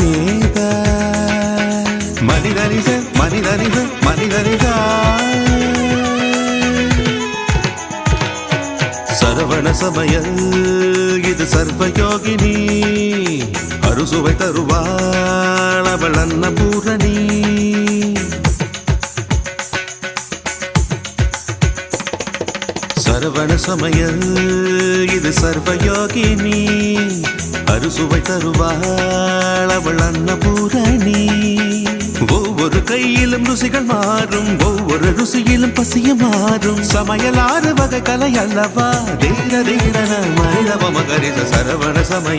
நீத மனிதரிச மனிதரிச மனிதரிசா சரவண சமயல் இது சர்வயோகினி. அறுசுவை தருவாள் அவள் அன்னபூரணி. சரவண சமயல் இது சர்வயோகினி. அறுசுவை தருவாள் அவள் அன்னபூரணி. ஒவ்வொரு கையிலும் ருசிகள் மாறும் ஒவ்வொரு ருசியிலும் பசிய மாறும். சமையலாறு வகை கலை அல்லவா? தீர தீரன மனிதவ மகரித சரவண சமய